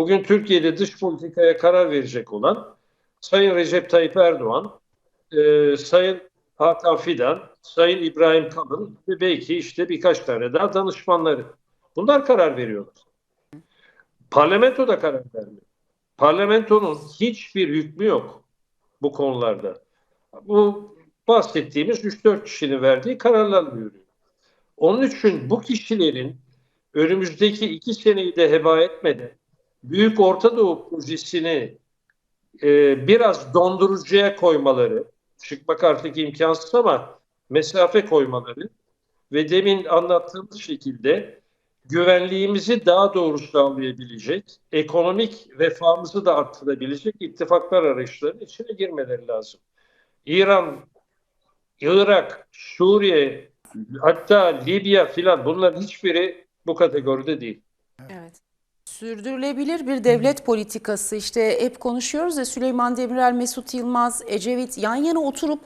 bugün Türkiye'de dış politikaya karar verecek olan Sayın Recep Tayyip Erdoğan, e, Sayın Hakan Fidan, Sayın İbrahim Kalın ve belki işte birkaç tane daha danışmanları. Bunlar karar veriyorlar. Parlamento da karar vermiyor. Parlamentonun hiçbir hükmü yok bu konularda. Bu bahsettiğimiz 3-4 kişinin verdiği kararlarla yürüyor. Onun için bu kişilerin önümüzdeki iki seneyi de heba etmeden Büyük Orta Doğu projesini e, biraz dondurucuya koymaları, çıkmak artık imkansız ama mesafe koymaları ve demin anlattığımız şekilde güvenliğimizi daha doğru sağlayabilecek, ekonomik refahımızı da arttırabilecek ittifaklar arayışlarının içine girmeleri lazım. İran, Irak, Suriye, hatta Libya filan bunların hiçbiri bu kategoride değil. Evet. Sürdürülebilir bir devlet politikası. İşte hep konuşuyoruz ya Süleyman Demirel, Mesut Yılmaz, Ecevit yan yana oturup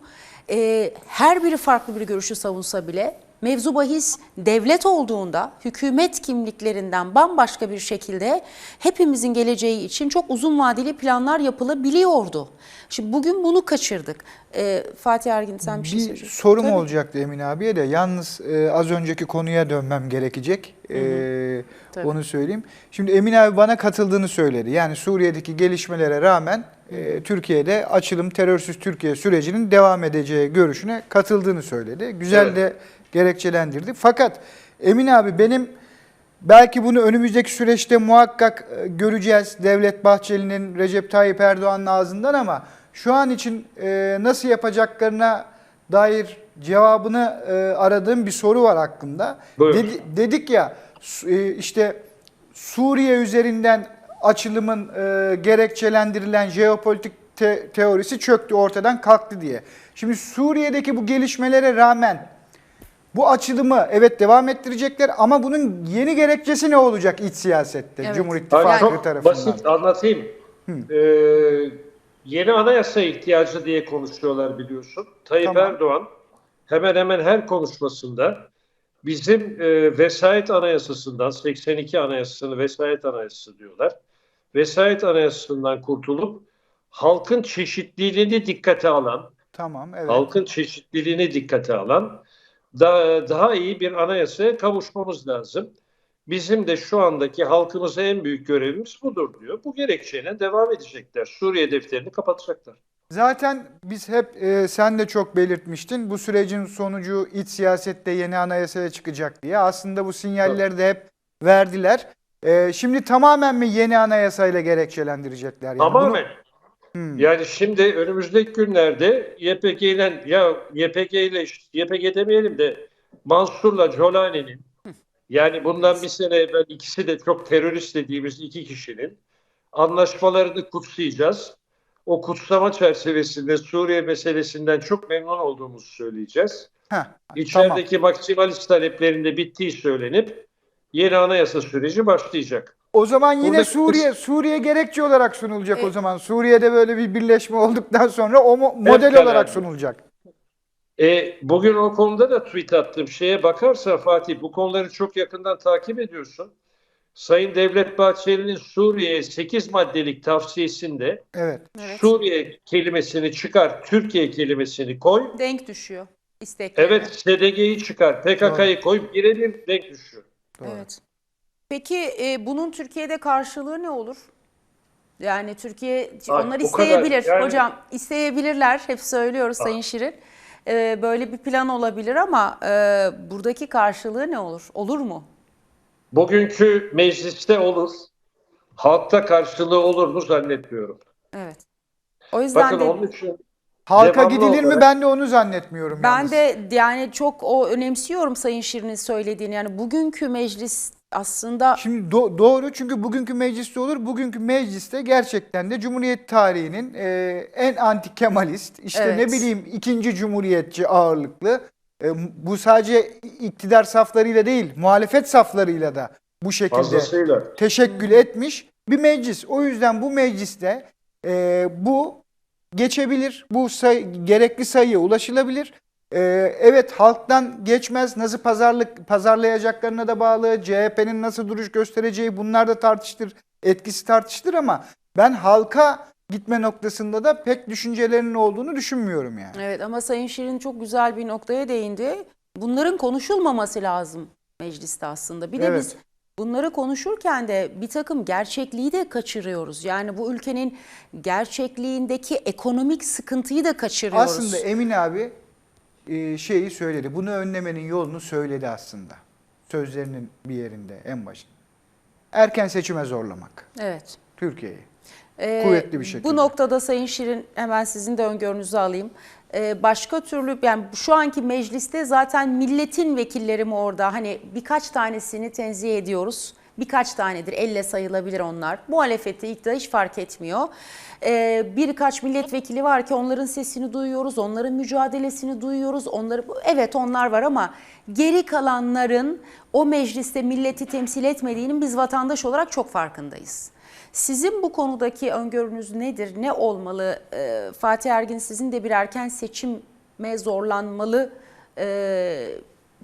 e, her biri farklı bir görüşü savunsa bile mevzu bahis devlet olduğunda hükümet kimliklerinden bambaşka bir şekilde hepimizin geleceği için çok uzun vadeli planlar yapılabiliyordu. Şimdi bugün bunu kaçırdık. E, Fatih Ergin sen bir şey Bir söyleyeceksin. sorum Tabii. olacaktı Emin abiye de yalnız e, az önceki konuya dönmem gerekecek. E, Tabii. onu söyleyeyim. Şimdi Emin abi bana katıldığını söyledi. Yani Suriye'deki gelişmelere rağmen e, Türkiye'de açılım terörsüz Türkiye sürecinin devam edeceği görüşüne katıldığını söyledi. Güzel Evet. de gerekçelendirdi. Fakat Emin abi benim belki bunu önümüzdeki süreçte muhakkak e, göreceğiz Devlet Bahçeli'nin Recep Tayyip Erdoğan'ın ağzından ama şu an için e, nasıl yapacaklarına dair cevabını e, aradığım bir soru var aklımda. Dedi- dedik ya işte Suriye üzerinden açılımın e, gerekçelendirilen jeopolitik te- teorisi çöktü ortadan kalktı diye. Şimdi Suriye'deki bu gelişmelere rağmen bu açılımı evet devam ettirecekler ama bunun yeni gerekçesi ne olacak iç siyasette Evet. Cumhur İttifakı çok tarafından? basit anlatayım. Ee, yeni anayasa ihtiyacı diye konuşuyorlar biliyorsun. Tayyip Tamam. Erdoğan hemen hemen her konuşmasında bizim e, vesayet anayasasından 82 anayasasını vesayet anayasası diyorlar. Vesayet anayasasından kurtulup halkın çeşitliliğini dikkate alan, Tamam evet. halkın çeşitliliğini dikkate alan daha, daha iyi bir anayasaya kavuşmamız lazım. Bizim de şu andaki halkımıza en büyük görevimiz budur diyor. Bu gerekçeyle devam edecekler. Suriye defterini kapatacaklar. Zaten biz hep e, sen de çok belirtmiştin bu sürecin sonucu iç siyasette yeni anayasaya çıkacak diye. Aslında bu sinyalleri de hep verdiler. E, şimdi tamamen mi yeni anayasayla gerekçelendirecekler? Yani Tamamen. Hmm. Yani şimdi önümüzdeki günlerde YPG ile ya YPG ile işte YPG demeyelim de Mansur'la Jolani'nin yani bundan bir sene evvel ikisi de çok terörist dediğimiz iki kişinin anlaşmalarını kutsayacağız. O kutsama çerçevesinde Suriye meselesinden çok memnun olduğumuzu söyleyeceğiz. Heh, tamam. İçerideki maksimalist taleplerinde bittiği söylenip yeni anayasa süreci başlayacak. O zaman yine Buradaki- Suriye Suriye gerekçe olarak sunulacak o E- zaman. Suriye'de böyle bir birleşme olduktan sonra o mo- model Fevkalade. olarak sunulacak. E, bugün o konuda da tweet attığım şeye bakarsan Fatih bu konuları çok yakından takip ediyorsun. Sayın Devlet Bahçeli'nin Suriye'ye 8 maddelik tavsiyesinde Evet. Evet. Suriye kelimesini çıkar, Türkiye kelimesini koy. Denk düşüyor isteklerine. Evet SDG'yi çıkar, PKK'yı koy. Birebir denk düşüyor. Doğru. Evet. Peki e, bunun Türkiye'de karşılığı ne olur? Yani Türkiye Ay, onlar o kadar, isteyebilir yani- hocam isteyebilirler hep söylüyoruz Sayın Şirin. E, böyle bir plan olabilir ama e, buradaki karşılığı ne olur? Olur mu? Bugünkü mecliste olur. Halkta karşılığı olur mu zannetmiyorum. Evet. O yüzden Bakın de onun için Halka Devamlı gidilir mi olarak- ben de onu zannetmiyorum ben yalnız. de yani çok o önemsiyorum Sayın Şirin'in söylediğini. Yani bugünkü meclis aslında Şimdi do- doğru çünkü bugünkü mecliste olur. Bugünkü mecliste gerçekten de Cumhuriyet tarihinin e, en anti Kemalist, işte Evet. ne bileyim ikinci cumhuriyetçi ağırlıklı. e, bu sadece iktidar saflarıyla değil, muhalefet saflarıyla da bu şekilde fazlasıyla. teşekkül etmiş bir meclis. O yüzden bu mecliste e, bu geçebilir, bu sayı, gerekli sayıya ulaşılabilir. E, evet halktan geçmez, nasıl pazarlık pazarlayacaklarına da bağlı, CHP'nin nasıl duruş göstereceği bunlar da tartıştır, etkisi tartışılır ama ben halka gitme noktasında da pek düşüncelerinin olduğunu düşünmüyorum yani. Evet ama Sayın Şirin çok güzel bir noktaya değindi. Bunların konuşulmaması lazım mecliste aslında. Bir de Evet. biz bunları konuşurken de bir takım gerçekliği de kaçırıyoruz. Yani bu ülkenin gerçekliğindeki ekonomik sıkıntıyı da kaçırıyoruz. Aslında Emin abi şeyi söyledi. Bunu önlemenin yolunu söyledi aslında. Sözlerinin bir yerinde en başında. Erken seçime zorlamak Evet. Türkiye'yi. Ee, Kuvvetli bir şekilde. Bu noktada Sayın Şirin hemen sizin de öngörünüzü alayım. Ee, başka türlü yani şu anki mecliste zaten milletin vekilleri mi orada hani birkaç tanesini tenzih ediyoruz. Birkaç tanedir elle sayılabilir onlar. Muhalefette iktidar hiç fark etmiyor. Ee, birkaç milletvekili var ki onların sesini duyuyoruz, onların mücadelesini duyuyoruz. Onları evet onlar var ama geri kalanların o mecliste milleti temsil etmediğinin biz vatandaş olarak çok farkındayız. Sizin bu konudaki öngörünüz nedir? Ne olmalı? Ee, Fatih Ergin sizin de bir erken seçime zorlanmalı e,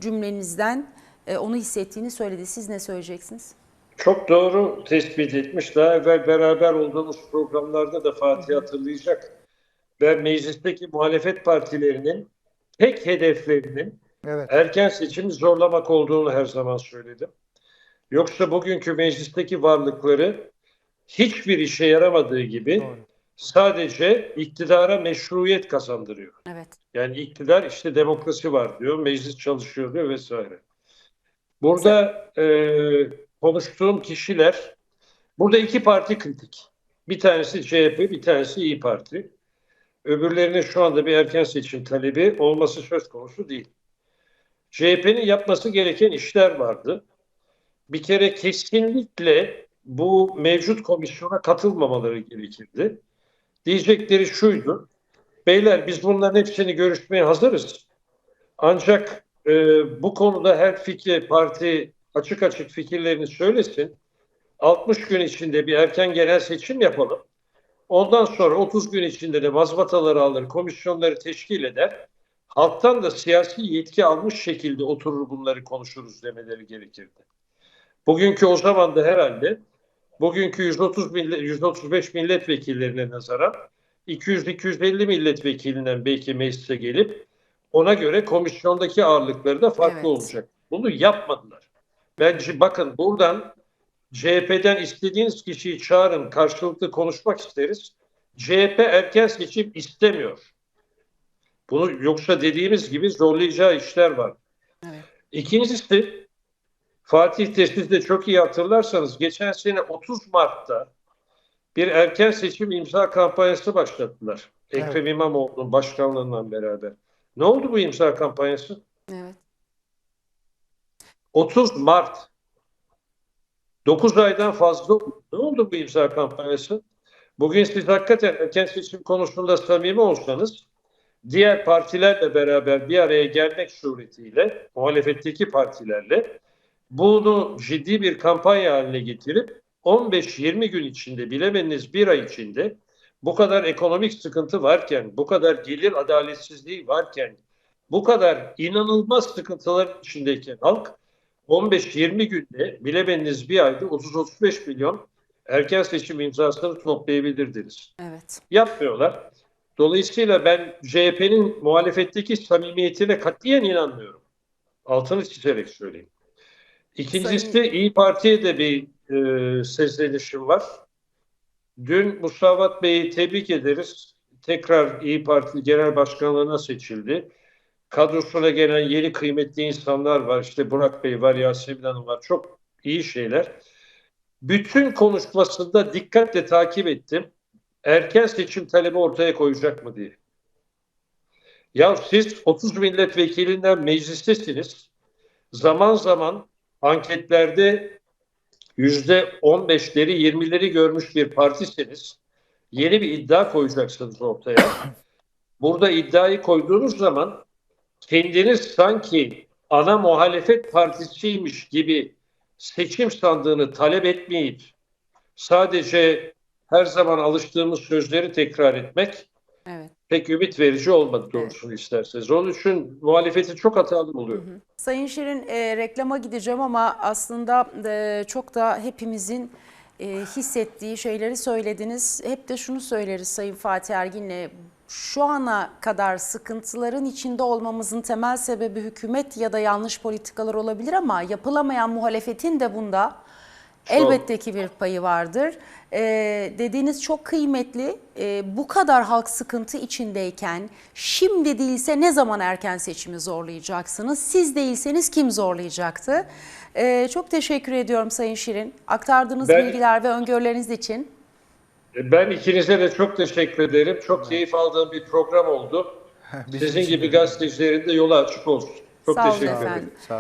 cümlenizden e, onu hissettiğini söyledi. Siz ne söyleyeceksiniz? Çok doğru tespit etmiş. Daha evvel beraber olduğumuz programlarda da Fatih hatırlayacak. Ben meclisteki muhalefet partilerinin tek hedeflerinin Evet. erken seçimi zorlamak olduğunu her zaman söyledim. Yoksa bugünkü meclisteki varlıkları hiçbir işe yaramadığı gibi Doğru. sadece iktidara meşruiyet kazandırıyor. Evet. Yani iktidar işte demokrasi var diyor, meclis çalışıyor diyor vesaire. Burada e, konuştuğum kişiler, burada iki parti kritik. Bir tanesi CHP, bir tanesi İyi Parti. Öbürlerinin şu anda bir erken seçim talebi olması söz konusu değil. CHP'nin yapması gereken işler vardı. Bir kere kesinlikle bu mevcut komisyona katılmamaları gerekirdi. Diyecekleri şuydu. Beyler biz bunların hepsini görüşmeye hazırız. Ancak e, bu konuda her fikir parti açık açık fikirlerini söylesin. 60 gün içinde bir erken genel seçim yapalım. Ondan sonra 30 gün içinde de mazbataları alır, komisyonları teşkil eder. Halktan da siyasi yetki almış şekilde oturur bunları konuşuruz demeleri gerekirdi. Bugünkü o zaman da herhalde bugünkü 130 millet, 135 milletvekillerine nazaran 200-250 milletvekilinden belki meclise gelip ona göre komisyondaki ağırlıkları da farklı Evet. olacak. Bunu yapmadılar. Bence bakın buradan CHP'den istediğiniz kişiyi çağırın, karşılıklı konuşmak isteriz. CHP erken seçim istemiyor. Bunu yoksa dediğimiz gibi zorlayacağı işler var. Evet. İkincisi Fatih siz de çok iyi hatırlarsanız geçen sene 30 Mart'ta bir erken seçim imza kampanyası başlattılar. Evet. Ekrem İmamoğlu'nun başkanlığından beraber. Ne oldu bu imza kampanyası? Evet. 30 Mart. 9 aydan fazla. Ne oldu bu imza kampanyası? Bugün siz hakikaten erken seçim konusunda samimi olsanız diğer partilerle beraber bir araya gelmek suretiyle muhalefetteki partilerle bunu ciddi bir kampanya haline getirip 15-20 gün içinde bilemediniz bir ay içinde bu kadar ekonomik sıkıntı varken, bu kadar gelir adaletsizliği varken, bu kadar inanılmaz sıkıntılar içindeyken halk 15-20 günde bilemediniz bir ayda 30-35 milyon erken seçim imzasını toplayabilirdiniz. Evet. Yapmıyorlar. Dolayısıyla ben CHP'nin muhalefetteki samimiyetine katiyen inanmıyorum. Altını çizerek söyleyeyim. İkincisi Sayın- İyi Parti'ye de bir e, seslenişim var. Dün Musavat Bey'i tebrik ederiz. Tekrar İyi Parti Genel Başkanlığı'na seçildi. Kadrosuna gelen yeni kıymetli insanlar var. İşte Burak Bey var, Yasemin Hanım var. Çok iyi şeyler. Bütün konuşmasında dikkatle takip ettim. Erken seçim talebi ortaya koyacak mı diye. Ya siz 30 milletvekilinden meclistesiniz. Zaman zaman anketlerde yüzde 15'leri 20'leri görmüş bir partisiniz. Yeni bir iddia koyacaksınız ortaya. Burada iddiayı koyduğunuz zaman kendiniz sanki ana muhalefet partisiymiş gibi seçim sandığını talep etmeyip sadece her zaman alıştığımız sözleri tekrar etmek Evet. pek ümit verici olmadı doğrusunu isterseniz. Onun için muhalefeti çok hatalı buluyor. Sayın Şirin e, reklama gideceğim ama aslında e, çok da hepimizin e, hissettiği şeyleri söylediniz. Hep de şunu söyleriz Sayın Fatih Ergin'le. Şu ana kadar sıkıntıların içinde olmamızın temel sebebi hükümet ya da yanlış politikalar olabilir ama yapılamayan muhalefetin de bunda elbette ki bir payı vardır. Ee, dediğiniz çok kıymetli. Ee, bu kadar halk sıkıntı içindeyken şimdi değilse ne zaman erken seçimi zorlayacaksınız? Siz değilseniz kim zorlayacaktı? Ee, çok teşekkür ediyorum Sayın Şirin. Aktardığınız Ben- bilgiler ve öngörüleriniz için. Ben ikinize de çok teşekkür ederim. Çok keyif aldığım bir program oldu. Sizin gibi gazetecilerin de yolu açık olsun. Çok Sağ teşekkür ederim. Sağ